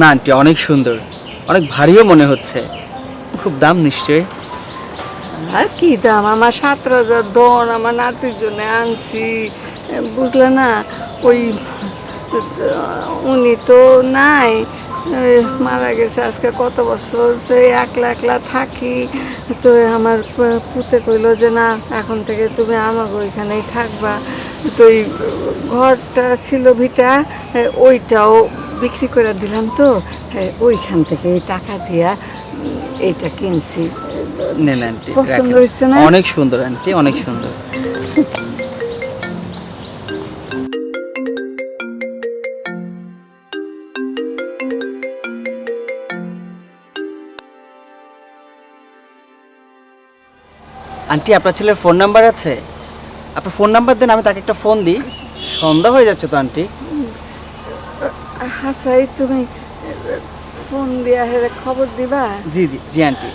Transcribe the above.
না, আন্টি, অনেক সুন্দর। অনেক ভারীও মনে হচ্ছে। খুব দাম নিশ্চয়ই। আর কি দাম? আমার সতেরো হাজার দন আমার নাতির জন্য আনছি বুঝলে না, ওই উনি তো নাই। মারা গেছে আজকে কত বছর? তো একলা একলা থাকি। তো আমার পুতে কইলো যে, না, এখন থেকে তুমি আমাকে ওইখানেই থাকবা। তো এই ঘরটা ছিল ভিটা ওইটাও বিক্রি করে দিলাম তো ওইখান থেকে টাকা দিয়া এইটা কিনছি। নেন আন্টি পছন্দ হয়েছে না? অনেক সুন্দর আন্টি অনেক সুন্দর। আন্টি আপনার ছেলের ফোন নাম্বার আছে? আপনার ফোন নাম্বার দেন আমি তাকে একটা ফোন দিই। সন্ধ্যা হয়ে যাচ্ছে তো আন্টি। হাসাই তুমি ফোন দিয়া হেরে খবর দিবা? জি জি জি আন্টি।